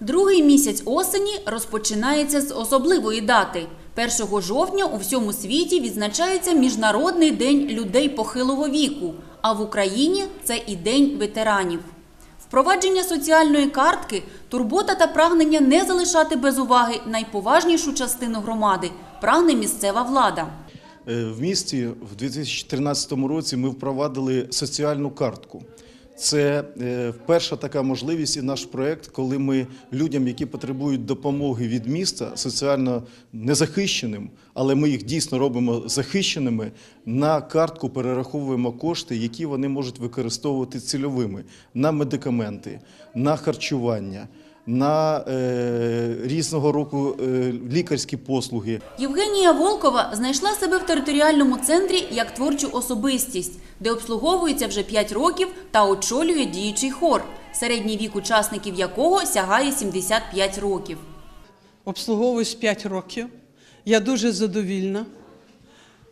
Другий місяць осені розпочинається з особливої дати. 1 жовтня у всьому світі відзначається Міжнародний день людей похилого віку, а в Україні це і День ветеранів. Впровадження соціальної картки, турбота та прагнення не залишати без уваги найповажнішу частину громади прагне місцева влада. Е, В місті в 2013 році ми впровадили соціальну картку. Це е, перша така можливість і наш проект, коли ми людям, які потребують допомоги від міста, соціально незахищеним, але ми їх дійсно робимо захищеними. На картку перераховуємо кошти, які вони можуть використовувати цільовими на медикаменти, на харчування, на е, різного року е, лікарські послуги. Євгенія Волкова знайшла себе в територіальному центрі як творчу особистість, де обслуговується вже 5 років та очолює діючий хор, середній вік учасників якого сягає 75 років. обслуговуюсь 5 років. Я дуже задовільна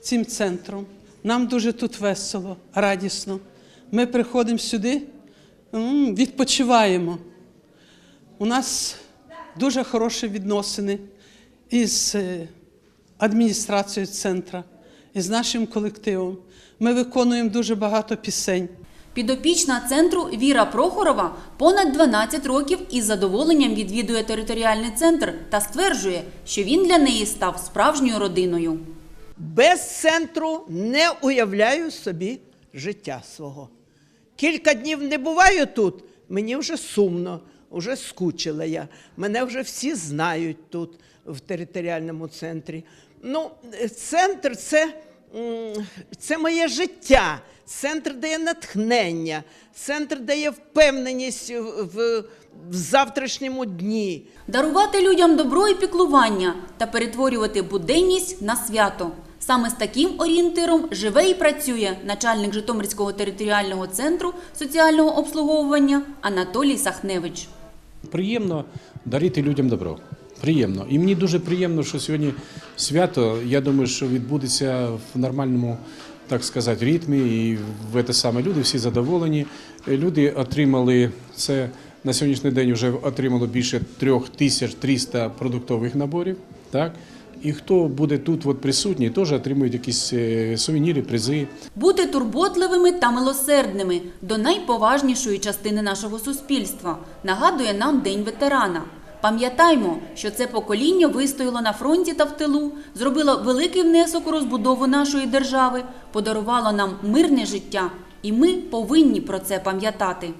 цим центром. Нам дуже тут весело, радісно. Ми приходимо сюди, відпочиваємо. У нас дуже хороші відносини із е, адміністрацією центру, із нашим колективом. Ми виконуємо дуже багато пісень. Підопічна центру Віра Прохорова понад 12 років із задоволенням відвідує територіальний центр та стверджує, що він для неї став справжньою родиною. Без центру не уявляю собі життя свого. Кілька днів не буваю тут, мені вже сумно, вже скучила я. Мене вже всі знають тут, в територіальному центрі. Ну, центр це, це моє життя. Центр дає натхнення, центр дає впевненість в, в завтрашньому дні. Дарувати людям добро і піклування та перетворювати буденність на свято. Саме з таким орієнтиром живе і працює начальник Житомирського територіального центру соціального обслуговування Анатолій Сахневич. Приємно дарити людям добро. Приємно. І мені дуже приємно, що сьогодні свято. Я думаю, що відбудеться в нормальному, так сказати, ритмі. І в те саме люди всі задоволені. Люди отримали це на сьогоднішній день. Вже отримало більше 3300 продуктових наборів. Так. І хто буде тут от присутній, теж отримують якісь е, сувеніри, призи. Бути турботливими та милосердними до найповажнішої частини нашого суспільства нагадує нам День ветерана. Пам'ятаймо, що це покоління вистояло на фронті та в тилу, зробило великий внесок у розбудову нашої держави, подарувало нам мирне життя, і ми повинні про це пам'ятати.